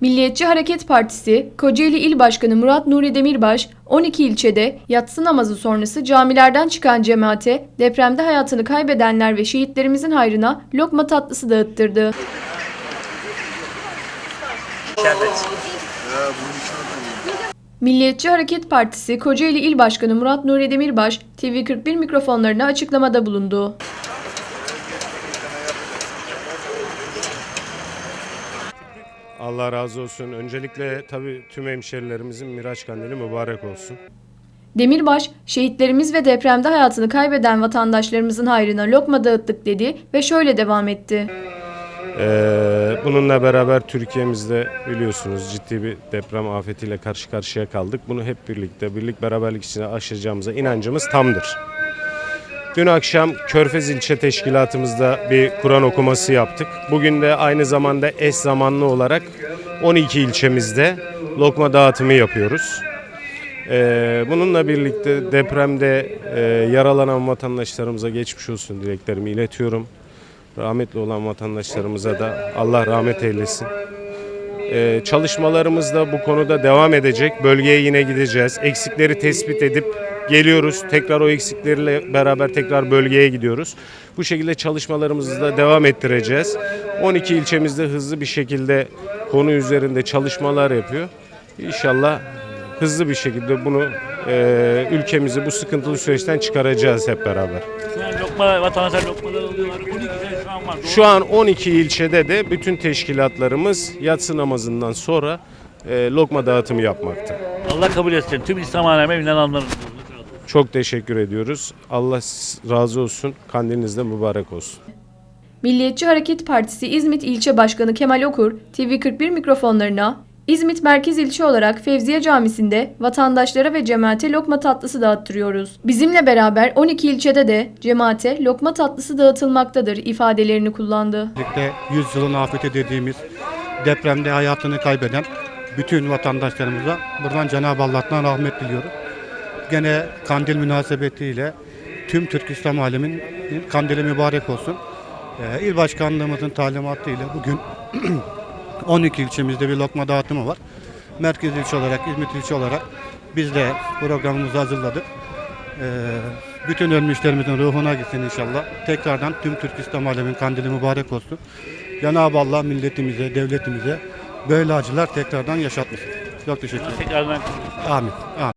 Milliyetçi Hareket Partisi, Kocaeli İl Başkanı Murat Nuri Demirbaş, 12 ilçede yatsı namazı sonrası camilerden çıkan cemaate depremde hayatını kaybedenler ve şehitlerimizin hayrına lokma tatlısı dağıttırdı. Milliyetçi Hareket Partisi, Kocaeli İl Başkanı Murat Nuri Demirbaş, TV41 mikrofonlarına açıklamada bulundu. Allah razı olsun. Öncelikle tabii tüm hemşerilerimizin Miraç Kandili mübarek olsun. Demirbaş, şehitlerimiz ve depremde hayatını kaybeden vatandaşlarımızın hayrına lokma dağıttık dedi ve şöyle devam etti. Ee, bununla beraber Türkiye'mizde biliyorsunuz ciddi bir deprem afetiyle karşı karşıya kaldık. Bunu hep birlikte, birlik beraberlik içinde aşacağımıza inancımız tamdır. Dün akşam Körfez İlçe Teşkilatımızda bir Kur'an okuması yaptık. Bugün de aynı zamanda eş zamanlı olarak 12 ilçemizde lokma dağıtımı yapıyoruz. Ee, bununla birlikte depremde e, yaralanan vatandaşlarımıza geçmiş olsun dileklerimi iletiyorum. Rahmetli olan vatandaşlarımıza da Allah rahmet eylesin. Ee, çalışmalarımız da bu konuda devam edecek. Bölgeye yine gideceğiz. Eksikleri tespit edip geliyoruz. Tekrar o eksiklerle beraber tekrar bölgeye gidiyoruz. Bu şekilde çalışmalarımızı da devam ettireceğiz. 12 ilçemizde hızlı bir şekilde konu üzerinde çalışmalar yapıyor. İnşallah hızlı bir şekilde bunu e, ülkemizi bu sıkıntılı süreçten çıkaracağız hep beraber. Şu an lokma, vatandaşlar lokmalar alıyorlar. 12 tane şu an var. Şu an 12 ilçede de bütün teşkilatlarımız yatsı namazından sonra e, lokma dağıtımı yapmakta. Allah kabul etsin. Tüm İslam alemine inananların. Çok teşekkür ediyoruz. Allah razı olsun. Kandiliniz de mübarek olsun. Milliyetçi Hareket Partisi İzmit İlçe Başkanı Kemal Okur, TV41 mikrofonlarına İzmit Merkez İlçe olarak Fevziye Camisi'nde vatandaşlara ve cemaate lokma tatlısı dağıttırıyoruz. Bizimle beraber 12 ilçede de cemaate lokma tatlısı dağıtılmaktadır ifadelerini kullandı. Özellikle 100 yılın afeti dediğimiz depremde hayatını kaybeden bütün vatandaşlarımıza buradan Cenab-ı Allah'tan rahmet diliyorum. Gene kandil münasebetiyle tüm Türk İslam aleminin kandili mübarek olsun. Ee, İl Başkanlığımızın talimatıyla bugün 12 ilçemizde bir lokma dağıtımı var. Merkez ilçe olarak, İzmit ilçe olarak biz de programımızı hazırladık. Ee, bütün ölmüşlerimizin ruhuna gitsin inşallah. Tekrardan tüm Türk İslam alemin kandili mübarek olsun. Cenab-ı Allah milletimize, devletimize böyle acılar tekrardan yaşatmasın. Çok teşekkür ederim. Tekrardan Amin. Amin.